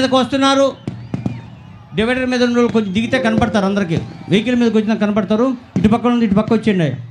మీదకి వస్తున్నారు. డివైడర్ మీద ఉన్న కొంచెం దిగితే కనపడతారు అందరికీ. వెహికల్ మీదకి వచ్చినా కనపడతారు. ఇటు పక్క నుండి ఇటు పక్క వచ్చేయండి.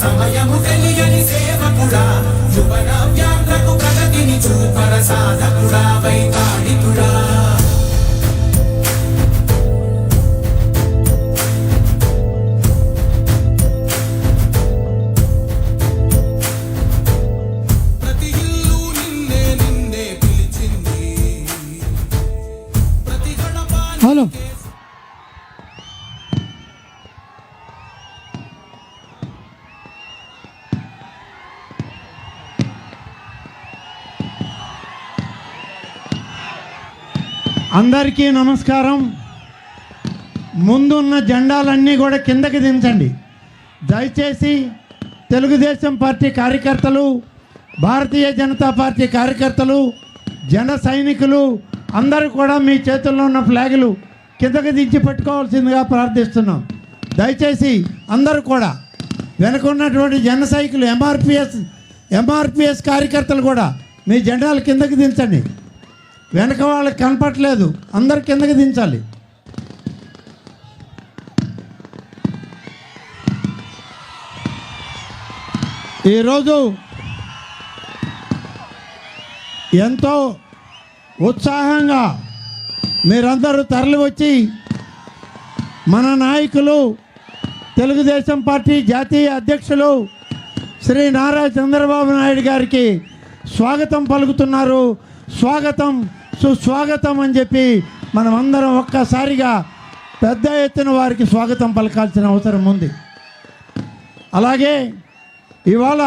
సమయము తెలియని సేవకుడా. యువన వ్యాంధ్రకు ప్రగతిని చూపర సాధకుడా. వైతాళికుడా అందరికీ నమస్కారం. ముందున్న జెండాలన్నీ కూడా కిందకి దించండి. దయచేసి తెలుగుదేశం పార్టీ కార్యకర్తలు భారతీయ జనతా పార్టీ కార్యకర్తలు జన సైనికులు అందరూ కూడా మీ చేతుల్లో ఉన్న ఫ్లాగులు కిందకి దించి పెట్టుకోవాల్సిందిగా ప్రార్థిస్తున్నాం. దయచేసి అందరూ కూడా వెనుకున్నటువంటి జన సైనికులు ఎంఆర్పిఎస్ ఎంఆర్పిఎస్ కార్యకర్తలు కూడా మీ జెండాలు కిందకి దించండి. వెనక వాళ్ళకి కనపట్లేదు అందరు కిందకి దించాలి. ఈరోజు ఎంతో ఉత్సాహంగా మీరందరూ తరలి వచ్చి మన నాయకులు తెలుగుదేశం పార్టీ జాతీయ అధ్యక్షులు శ్రీ నారా చంద్రబాబు నాయుడు గారికి స్వాగతం పలుకుతున్నారు. స్వాగతం సుస్వాగతం అని చెప్పి మనమందరం ఒక్కసారిగా పెద్ద ఎత్తున వారికి స్వాగతం పలకాల్సిన అవసరం ఉంది. అలాగే ఇవాళ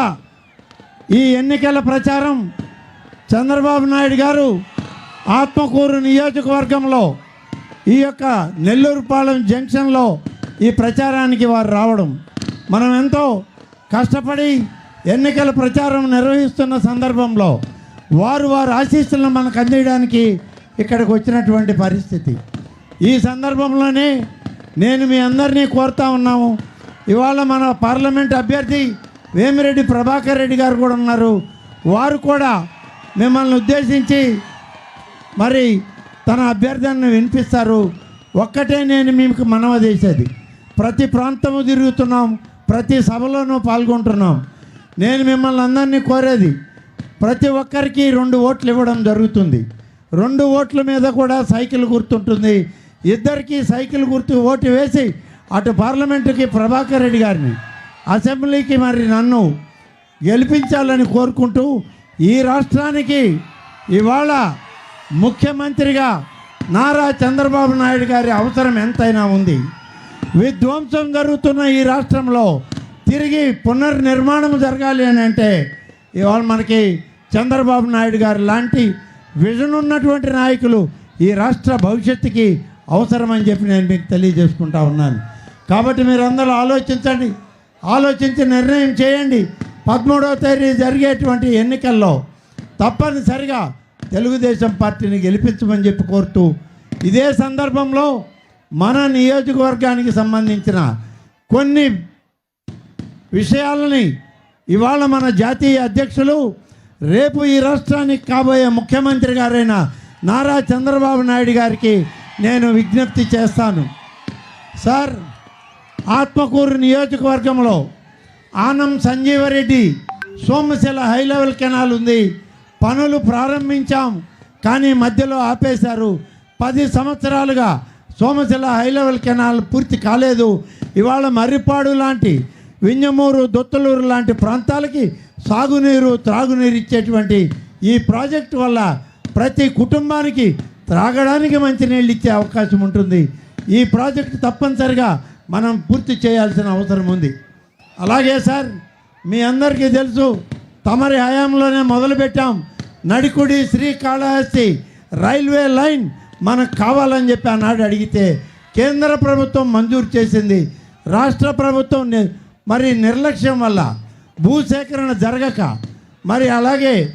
ఈ ఎన్నికల ప్రచారం చంద్రబాబు నాయుడు గారు ఆత్మకూరు నియోజకవర్గంలో ఈ యొక్క నెల్లూరుపాలెం జంక్షన్లో ఈ ప్రచారానికి వారు రావడం మనం ఎంతో కష్టపడి ఎన్నికల ప్రచారం నిర్వహిస్తున్న సందర్భంలో వారు వారు ఆశీస్సులను మనకు అందేయడానికి ఇక్కడికి వచ్చినటువంటి పరిస్థితి. ఈ సందర్భంలోనే నేను మీ అందరినీ కోరుతా ఉన్నాము. ఇవాళ మన పార్లమెంట్ అభ్యర్థి వేమిరెడ్డి ప్రభాకర్ రెడ్డి గారు కూడా ఉన్నారు. వారు కూడా మిమ్మల్ని ఉద్దేశించి మరి తన అభ్యర్థనను వినిపిస్తారు. ఒక్కటే నేను మీకు మనవ చేసేది. ప్రతి ప్రాంతము తిరుగుతున్నాం ప్రతి సభలోనూ పాల్గొంటున్నాం. నేను మిమ్మల్ని అందరినీ కోరేది ప్రతి ఒక్కరికి రెండు ఓట్లు ఇవ్వడం జరుగుతుంది. రెండు ఓట్ల మీద కూడా సైకిల్ గుర్తుంటుంది. ఇద్దరికి సైకిల్ గుర్తు ఓటు వేసి అటు పార్లమెంటుకి ప్రభాకర్ రెడ్డి గారిని అసెంబ్లీకి మరి నన్ను గెలిపించాలని కోరుకుంటూ ఈ రాష్ట్రానికి ఇవాళ ముఖ్యమంత్రిగా నారా చంద్రబాబు నాయుడు గారి అవసరం ఎంతైనా ఉంది. విధ్వంసం జరుగుతున్న ఈ రాష్ట్రంలో తిరిగి పునర్నిర్మాణం జరగాలి అని అంటే ఇవాళ మనకి చంద్రబాబు నాయుడు గారు లాంటి విజన్ ఉన్నటువంటి నాయకులు ఈ రాష్ట్ర భవిష్యత్తుకి అవసరమని చెప్పి నేను మీకు తెలియజేసుకుంటా ఉన్నాను. కాబట్టి మీరందరూ ఆలోచించండి. ఆలోచించి నిర్ణయం చేయండి. పదమూడవ తేదీ జరిగేటువంటి ఎన్నికల్లో తప్పనిసరిగా తెలుగుదేశం పార్టీని గెలిపించమని చెప్పి కోరుతూ ఇదే సందర్భంలో మన నియోజకవర్గానికి సంబంధించిన కొన్ని విషయాలని ఇవాళ మన జాతీయ అధ్యక్షులు రేపు ఈ రాష్ట్రానికి కాబోయే ముఖ్యమంత్రి గారైన నారా చంద్రబాబు నాయుడు గారికి నేను విజ్ఞప్తి చేస్తాను. సార్ ఆత్మకూరు నియోజకవర్గంలో Anam Sanjeevareddy Somasila high level canal ఉంది. పనులు ప్రారంభించాం కానీ మధ్యలో ఆపేశారు. పది సంవత్సరాలుగా సోమశిల హై లెవెల్ కెనాల్ పూర్తి కాలేదు. ఇవాళ మర్రిపాడు లాంటి వింజమూరు దొత్తలూరు లాంటి ప్రాంతాలకి సాగునీరు త్రాగునీరు ఇచ్చేటువంటి ఈ ప్రాజెక్టు వల్ల ప్రతి కుటుంబానికి త్రాగడానికి మంచినీళ్ళు ఇచ్చే అవకాశం ఉంటుంది. ఈ ప్రాజెక్టు తప్పనిసరిగా మనం పూర్తి చేయాల్సిన అవసరం ఉంది. అలాగే సార్ మీ అందరికీ తెలుసు తమరి హయాంలోనే మొదలుపెట్టాం. నడికుడి శ్రీకాళహస్తి రైల్వే లైన్ మనకు కావాలని చెప్పి ఆనాడు అడిగితే కేంద్ర ప్రభుత్వం మంజూరు చేసింది. రాష్ట్ర ప్రభుత్వం మరి నిర్లక్ష్యం వల్ల భూసేకరణ జరగక మరి అలాగే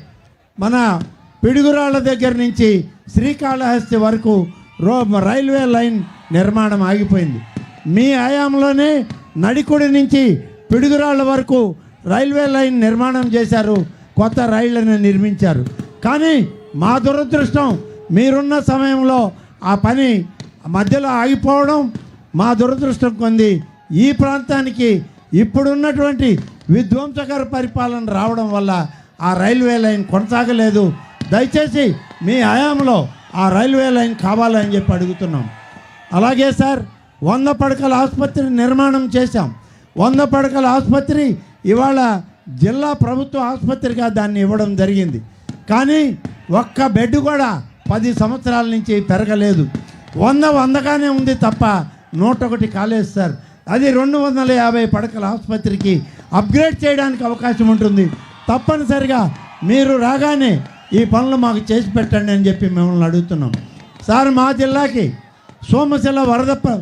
మన పిడుగురాళ్ళ దగ్గర నుంచి శ్రీకాళహస్తి వరకు రో రైల్వే లైన్ నిర్మాణం ఆగిపోయింది. మీ ఆయాంలోనే నడికుడి నుంచి పిడుగురాళ్ళ వరకు రైల్వే లైన్ నిర్మాణం చేశారు కొత్త రైళ్ళను నిర్మించారు. కానీ మా దురదృష్టం మీరున్న సమయంలో ఆ పని మధ్యలో ఆగిపోవడం మా దురదృష్టం కొంది. ఈ ప్రాంతానికి ఇప్పుడున్నటువంటి విధ్వంసకర పరిపాలన రావడం వల్ల ఆ రైల్వే లైన్ కొనసాగలేదు. దయచేసి మీ హయాంలో ఆ రైల్వే లైన్ కావాలని చెప్పి అడుగుతున్నాం. అలాగే సార్ వంద పడకల ఆసుపత్రి నిర్మాణం చేశాం. వంద పడకల ఆసుపత్రి ఇవాళ జిల్లా ప్రభుత్వ ఆసుపత్రిగా దాన్ని ఇవ్వడం జరిగింది. కానీ ఒక్క బెడ్ కూడా పది సంవత్సరాల నుంచి పెరగలేదు. వంద వందగానే ఉంది తప్ప నూట ఒకటి కాలేదు సార్. అది రెండు వందల యాభై పడకల ఆసుపత్రికి అప్గ్రేడ్ చేయడానికి అవకాశం ఉంటుంది. తప్పనిసరిగా మీరు రాగానే ఈ పనులు మాకు చేసి పెట్టండి అని చెప్పి మిమ్మల్ని అడుగుతున్నాం. సార్ మా జిల్లాకి సోమశిల వరద ప్ర-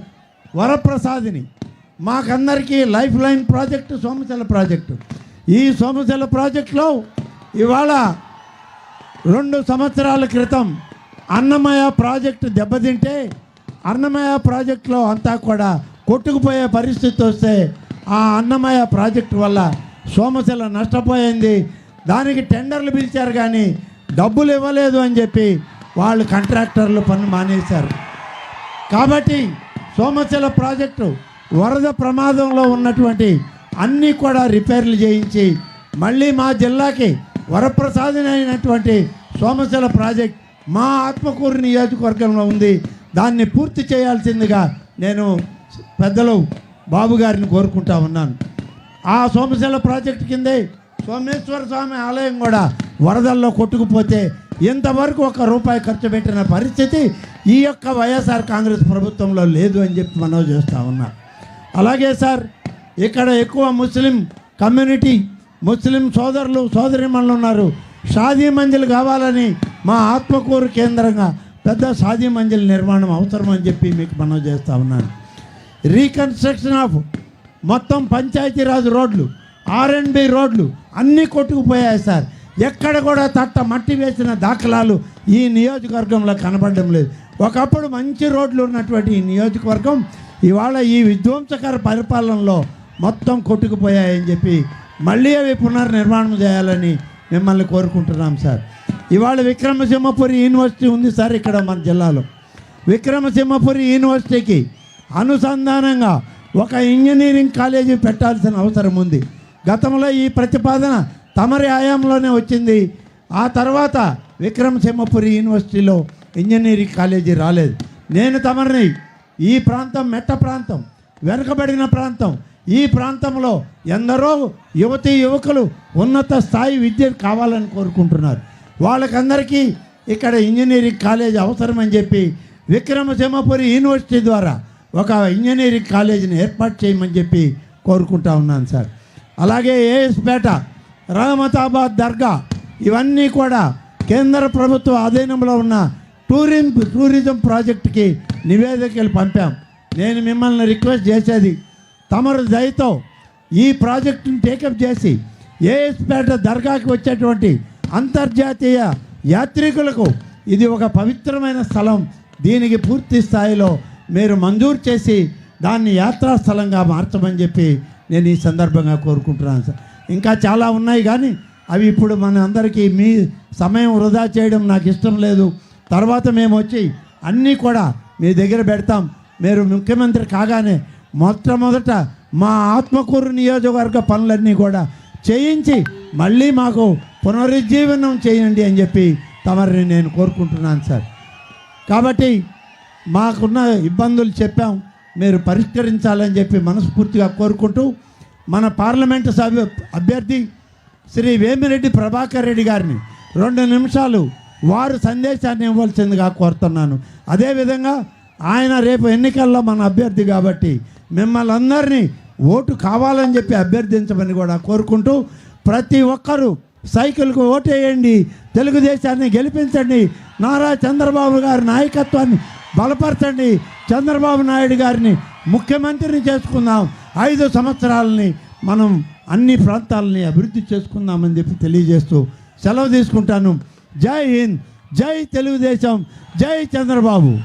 వరప్రసాదిని. మాకందరికీ life line project Somasila project. ఈ సోమశిల ప్రాజెక్టులో ఇవాళ రెండు సంవత్సరాల క్రితం అన్నమయ్య ప్రాజెక్టు దెబ్బతింటే అన్నమయ్య ప్రాజెక్టులో అంతా కూడా కొట్టుకుపోయే పరిస్థితి వస్తే ఆ అన్నమయ్య ప్రాజెక్టు వల్ల సోమశిల నష్టపోయింది. దానికి టెండర్లు పిలిచారు కానీ డబ్బులు ఇవ్వలేదు అని చెప్పి వాళ్ళు కాంట్రాక్టర్లు పని మానేశారు. కాబట్టి సోమశిల ప్రాజెక్టు వరద ప్రమాదంలో ఉన్నటువంటి అన్నీ కూడా రిపేర్లు చేయించి మళ్ళీ మా జిల్లాకి వరప్రసాదనైనటువంటి సోమశిల ప్రాజెక్ట్ మా ఆత్మకూరు నియోజకవర్గంలో ఉంది. దాన్ని పూర్తి చేయాల్సిందిగా నేను పెద్దలు బాబు గారిని కోరుకుంటా ఉన్నాను. ఆ సోమశిల ప్రాజెక్టు కిందే సోమేశ్వర స్వామి ఆలయం కూడా వరదల్లో కొట్టుకుపోతే ఇంతవరకు ఒక రూపాయి ఖర్చు పెట్టిన పరిస్థితి ఈ యొక్క వైఎస్ఆర్ కాంగ్రెస్ ప్రభుత్వంలో లేదు అని చెప్పి మనం చేస్తూ ఉన్నా. అలాగే సార్ ఇక్కడ ఎక్కువ ముస్లిం కమ్యూనిటీ ముస్లిం సోదరులు సోదరిమణులు ఉన్నారు. షాదీ మంజిల్ కావాలని మా ఆత్మకూరు కేంద్రంగా పెద్ద షాదీ మంజిల్ నిర్మాణం అవసరం అని చెప్పి మీకు మనం చేస్తూ ఉన్నాను. రీకన్స్ట్రక్షన్ ఆఫ్ మొత్తం పంచాయతీరాజ్ రోడ్లు ఆర్ఎన్బి రోడ్లు అన్నీ కొట్టుకుపోయాయి సార్. ఎక్కడ కూడా తట్ట మట్టి వేసిన దాఖలాలు ఈ నియోజకవర్గంలో కనబడడం లేదు. ఒకప్పుడు మంచి రోడ్లు ఉన్నటువంటి ఈ నియోజకవర్గం ఇవాళ ఈ విధ్వంసకర పరిపాలనలో మొత్తం కొట్టుకుపోయాయని చెప్పి మళ్ళీ అవి పునర్నిర్మాణం చేయాలని మిమ్మల్ని కోరుకుంటున్నాం సార్. ఇవాళ విక్రమసింహపురి యూనివర్సిటీ ఉంది సార్ ఇక్కడ మన జిల్లాలో. విక్రమసింహపురి యూనివర్సిటీకి అనుసంధానంగా ఒక ఇంజనీరింగ్ కాలేజీ పెట్టాల్సిన అవసరం ఉంది. గతంలో ఈ ప్రతిపాదన తమరి హయాంలోనే వచ్చింది. ఆ తర్వాత విక్రమసింహపురి యూనివర్సిటీలో ఇంజనీరింగ్ కాలేజీ రాలేదు. నేను తమరిని ఈ ప్రాంతం మెట్ట ప్రాంతం వెనుకబడిన ప్రాంతం ఈ ప్రాంతంలో ఎందరో యువతి యువకులు ఉన్నత స్థాయి విద్య కావాలని కోరుకుంటున్నారు. వాళ్ళకందరికీ ఇక్కడ ఇంజనీరింగ్ కాలేజ్ అవసరమని చెప్పి విక్రమసింహపురి యూనివర్సిటీ ద్వారా ఒక ఇంజనీరింగ్ కాలేజీని ఏర్పాటు చేయమని చెప్పి కోరుకుంటా ఉన్నాను సార్. అలాగే ఏఎస్పేట రహమతాబాద్ దర్గా ఇవన్నీ కూడా కేంద్ర ప్రభుత్వ ఆధీనంలో ఉన్న టూరిం టూరిజం ప్రాజెక్టుకి నివేదికలు పంపాం. నేను మిమ్మల్ని రిక్వెస్ట్ చేసేది తమరు దయతో ఈ ప్రాజెక్టును టేకప్ చేసి ఏఎస్పేట దర్గాకి వచ్చేటువంటి అంతర్జాతీయ యాత్రికులకు ఇది ఒక పవిత్రమైన స్థలం. దీనికి పూర్తి స్థాయిలో మీరు మంజూరు చేసి దాన్ని యాత్రా స్థలంగా మార్చమని చెప్పి నేను ఈ సందర్భంగా కోరుకుంటున్నాను సార్. ఇంకా చాలా ఉన్నాయి కానీ అవి ఇప్పుడు మన అందరికీ మీ సమయం వృధా చేయడం నాకు ఇష్టం లేదు. తర్వాత మేము వచ్చి అన్నీ కూడా మీ దగ్గర పెడతాం. మీరు ముఖ్యమంత్రి కాగానే మొట్టమొదట మా ఆత్మకూరు నియోజకవర్గ పనులన్నీ కూడా చేయించి మళ్ళీ మాకు పునరుజ్జీవనం చేయండి అని చెప్పి తమరిని నేను కోరుకుంటున్నాను సార్. కాబట్టి మాకున్న ఇబ్బందులు చెప్పాం. మీరు పరిష్కరించాలని చెప్పి మనస్ఫూర్తిగా కోరుకుంటూ మన పార్లమెంటు సభ్యు అభ్యర్థి శ్రీ వేమిరెడ్డి ప్రభాకర్ రెడ్డి గారిని రెండు నిమిషాలు వారు సందేశాన్ని ఇవ్వాల్సిందిగా కోరుతున్నాను. అదేవిధంగా ఆయన రేపు ఎన్నికల్లో మన అభ్యర్థి కాబట్టి మిమ్మల్ని అందరినీ ఓటు కావాలని చెప్పి అభ్యర్థించమని కూడా కోరుకుంటూ ప్రతి ఒక్కరూ సైకిల్కు ఓటేయండి తెలుగుదేశాన్ని గెలిపించండి నారా చంద్రబాబు గారి నాయకత్వాన్ని బలపరచండి. చంద్రబాబు నాయుడు గారిని ముఖ్యమంత్రిని చేసుకుందాం. ఐదు సంవత్సరాలని మనం అన్ని ప్రాంతాలని అభివృద్ధి చేసుకుందామని చెప్పి తెలియజేస్తూ సెలవు తీసుకుంటాను. జై హింద్ జై తెలుగుదేశం జై చంద్రబాబు.